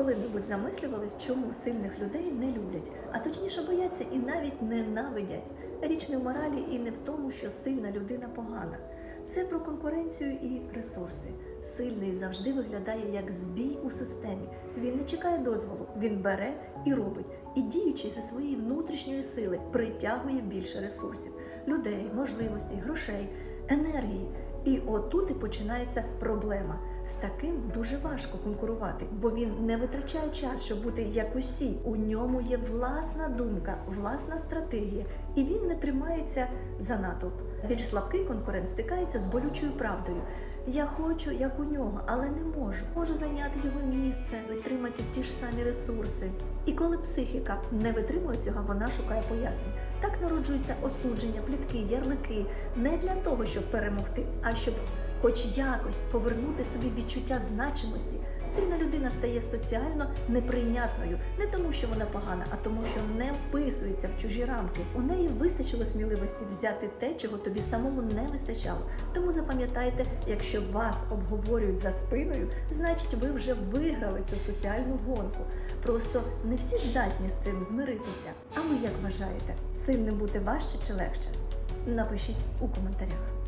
коли-небудь замислювались, чому сильних людей не люблять, а точніше бояться і навіть ненавидять. Річ не в моралі і не в тому, що сильна людина погана. Це про конкуренцію і ресурси. Сильний завжди виглядає як збій у системі. Він не чекає дозволу, він бере і робить. І діючи зі своєї внутрішньої сили, притягує більше ресурсів, людей, можливостей, грошей, енергії. І отут і починається проблема. З таким дуже важко конкурувати, бо він не витрачає час, щоб бути як усі. У ньому є власна думка, власна стратегія, і він не тримається за натовп. Більш слабкий конкурент стикається з болючою правдою. Я хочу, як у нього, але не можу. Можу зайняти його місце, отримати ті ж самі ресурси. І коли психіка не витримує цього, вона шукає пояснень. Так народжуються осудження, плітки, ярлики не для того, щоб перемогти, а щоб хоч якось повернути собі відчуття значимості. Сильна людина стає соціально неприйнятною не тому, що вона погана, а тому, що не вписується в чужі рамки. У неї вистачило сміливості взяти те, чого тобі самому не вистачало. Тому запам'ятайте, якщо вас обговорюють за спиною, значить ви вже виграли цю соціальну гонку. Просто не всі здатні з цим змиритися. А ви як вважаєте, сильним бути важче чи легше? Напишіть у коментарях.